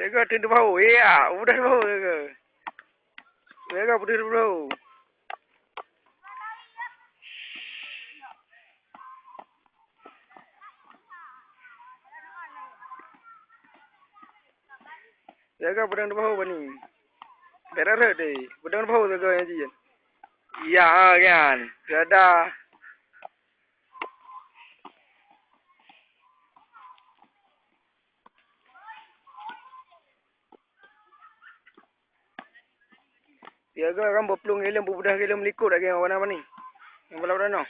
내가 든든 바보 얘야 우다리 바보 내가 내가 부르는 바보 내가 부르는 바보 보니 내가 그래 부르는 바보 내가 해야지 야간 그러다 Ada. Tiaga kan berpelung ilmu berbudah ilmu likut lagi orang apa ni? Yang belah no.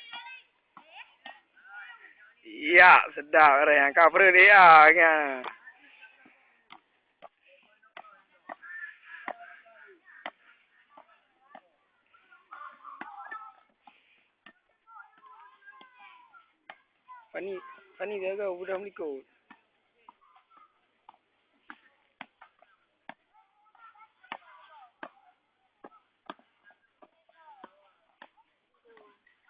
Iya, sedap orang yang cover dia kan. Pani, pani dia ke budak melikut.